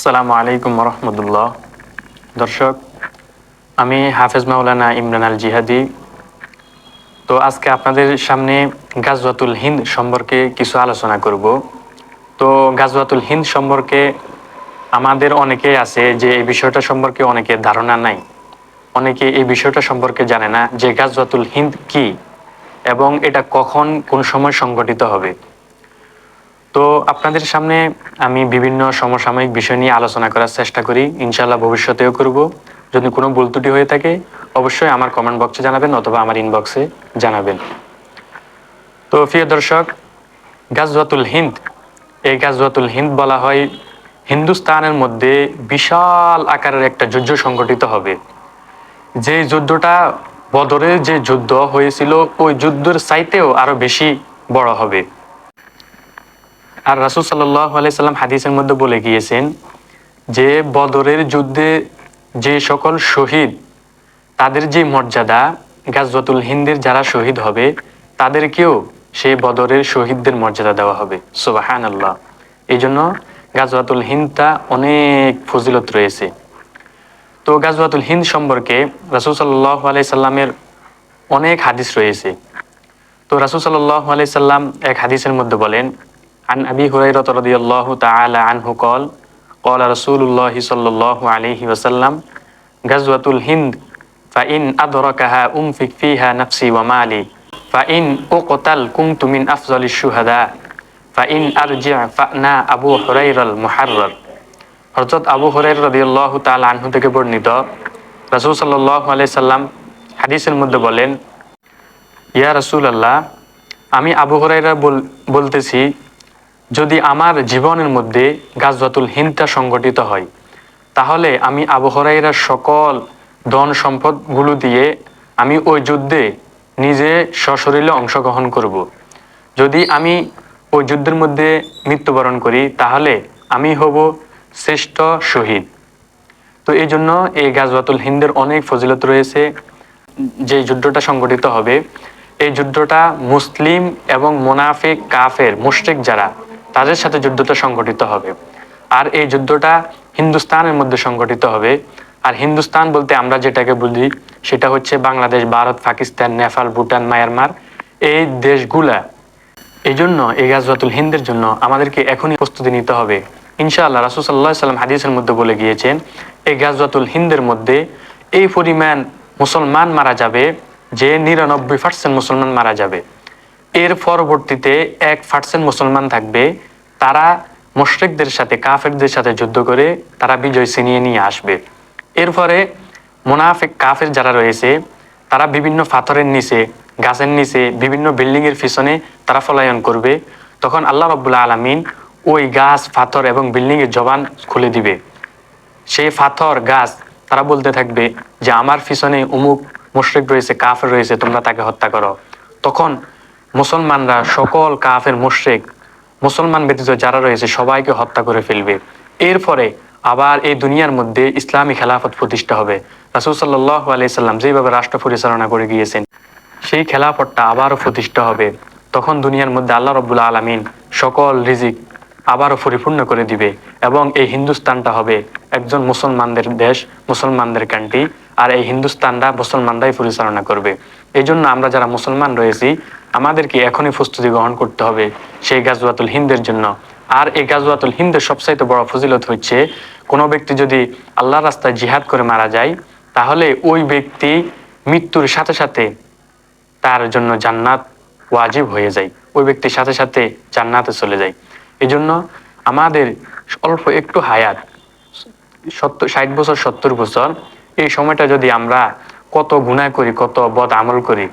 আসসালামু আলাইকুম রহমতুল্লাহ দর্শক, আমি হাফেজ মাওলানা ইমরান আল জিহাদি। তো আজকে আপনাদের সামনে গাজওয়াতুল হিন্দ সম্পর্কে কিছু আলোচনা করব। তো গাজওয়াতুল হিন্দ সম্পর্কে আমাদের অনেকে আছে যে এই বিষয়টা সম্পর্কে অনেকের ধারণা নাই। অনেকে এই বিষয়টা সম্পর্কে জানে না যে গাজওয়াতুল হিন্দ কি এবং এটা কখন কোন সময় সংগঠিত হবে। তো আপনাদের সামনে আমি বিভিন্ন সমসাময়িক বিষয় নিয়ে আলোচনা করার চেষ্টা করি। ইনশাল্লাহ ভবিষ্যতেও করব। যদি কোনো ভুল ত্রুটি হয়ে থাকে, অবশ্যই আমার কমেন্ট বক্সে জানাবেন অথবা আমার ইনবক্সে জানাবেন। তো প্রিয় দর্শক, গাজওয়াতুল হিন্দ, এই গাজওয়াতুল হিন্দ বলা হয় হিন্দুস্তানের মধ্যে বিশাল আকারের একটা যুদ্ধ সংগঠিত হবে। যে যুদ্ধটা বদরের যে যুদ্ধ হয়েছিল, ওই যুদ্ধের চাইতেও আরও বেশি বড় হবে। আর রাসুল সাল্লাহ আলাইসাল্লাম হাদিসের মধ্যে বলে গিয়েছেন যে বদরের যুদ্ধে যে সকল শহীদ, তাদের যে মর্যাদা গাজওয়াতুল হিন্দের যারা শহীদ হবে, তাদেরকেও সেই বদরের শহীদদের মর্যাদা দেওয়া হবে। সুবাহান আল্লাহ এই জন্য গাজওয়াতুল হিন্দটা অনেক ফজিলত রয়েছে। তো গাজওয়াতুল হিন্দ সম্পর্কে রাসুল সাল্লাহ আলাইসাল্লামের অনেক হাদিস রয়েছে। তো রাসুল সাল্লাহ আলাইসাল্লাম এক হাদিসের মধ্যে বলেন عن أبي هريرة رضي الله تعالى عنه قال قال رسول الله صلى الله عليه وسلم غزوة الهند فإن أدركها أنفق فيها نفسي ومالي فإن أقتل كنت من أفضل الشهداء فإن أرجع فأنا أبو هريرة المحرر হজরত আবু হরাই রাদিয়াল্লাহু তাআলা আনহু থেকে বর্ণিত রাসূল সাল্লাল্লাহু আলাইহি সাল্লাম হাদিসের মধ্যে বলেন ইয়া রাসূলুল্লাহ আমি আবু হুরায়রা বলতেছি যদি আমার জীবনের মধ্যে গাজওয়াতুল হিন্দটা সংগঠিত হয়, তাহলে আমি আবু হরাইরার সকল ধন সম্পদগুলো দিয়ে আমি ওই যুদ্ধে নিজে সশরীরে অংশগ্রহণ করব। যদি আমি ওই যুদ্ধের মধ্যে মৃত্যুবরণ করি, তাহলে আমি হব শ্রেষ্ঠ শহীদ তো এই জন্য এই গাজওয়াতুল হিন্দের অনেক ফজিলত রয়েছে যে যুদ্ধটা সংগঠিত হবে, এই যুদ্ধটা মুসলিম এবং মোনাফিক কাফের, মুশরিক যারা তাদের সাথে যুদ্ধটা সংগঠিত হবে। আর এই যুদ্ধটা হিন্দুস্তানের মধ্যে সংগঠিত হবে। আর হিন্দুস্তান বলতে আমরা যেটাকে বুঝি সেটা হচ্ছে বাংলাদেশ, ভারত, পাকিস্তান, নেপাল, ভুটান, মায়ানমার, এই দেশগুলা। এই জন্য এই গাজওয়াতুল হিন্দের জন্য আমাদেরকে এখনই প্রস্তুতি নিতে হবে। ইনশাআল্লাহ রাসুল সাল্লাহ সাল্লাম হাদিসের মধ্যে বলে গিয়েছেন, এই গাজওয়াতুল হিন্দের মধ্যে এই পরিমাণ মুসলমান মারা যাবে, যে নিরানব্বই পার্সেন্ট মুসলমান মারা যাবে। এর পরবর্তীতে এক পার্সেন্ট মুসলমান থাকবে। তারা মুশরিকদের সাথে, কাফেরদের সাথে যুদ্ধ করে তারা বিজয় ছিনিয়ে নিয়ে আসবে। এরপরে মোনাফেক, কাফের যারা রয়েছে, তারা বিভিন্ন পাথরের নিচে, গাছের নিচে, বিভিন্ন বিল্ডিং এর পিছনে তারা ফলায়ন করবে। তখন আল্লাহ রব্বুল্লাহ আলমিন ওই গাছ, পাথর এবং বিল্ডিং এর জবান খুলে দিবে। সেই পাথর, গাছ তারা বলতে থাকবে যে, আমার পিছনে উমুক মুশরিক রয়েছে, কাফের রয়েছে, তোমরা তাকে হত্যা করো। তখন মুসলমানরা সকল কাফের মুশরিক, মুসলমান ব্যতীত যারা রয়েছে সবাইকে হত্যা করে ফেলবে। এরপরে আবার এই দুনিয়ার মধ্যে ইসলামী খেলাফত প্রতিষ্ঠা হবে। রাসুল সাল্লাহ আলাইসাল্লাম যেভাবে রাষ্ট্র পরিচালনা করে গিয়েছেন, সেই খেলাফতটা আবারও প্রতিষ্ঠা হবে। তখন দুনিয়ার মধ্যে আল্লাহ রবুল্লা আলমিন সকল রিজিক আবারও পরিপূর্ণ করে দিবে এবং এই হিন্দুস্তানটা হবে একজন মুসলমানদের দেশ, মুসলমানদের কান্ট্রি আর এই হিন্দুস্তানরা মুসলমানরাই পরিচালনা করবে। এই জন্য আমরা যারা মুসলমান রয়েছি আমাদেরকে এখনই প্রস্তুতি গ্রহণ করতে হবে সেই গাজওয়াতুল হিন্দের জন্য। আর এই গাজওয়াতুল হিন্দের সবচাইতে বড় ফজিলত হচ্ছে, কোনো ব্যক্তি যদি আল্লাহ রাস্তায় জিহাদ করে মারা যায়, তাহলে ওই ব্যক্তি মৃত্যুর সাথে সাথে তার জন্য জান্নাত ওয়াজিব হয়ে যায়। ওই ব্যক্তির সাথে সাথে জান্নাতে চলে যায়। এই জন্য আমাদের অল্প একটু হায়াত, সত্তর, ষাট বছর, সত্তর বছর, এই সময়টা যদি আমরা কত গুণা করি, কত বদ আমল করি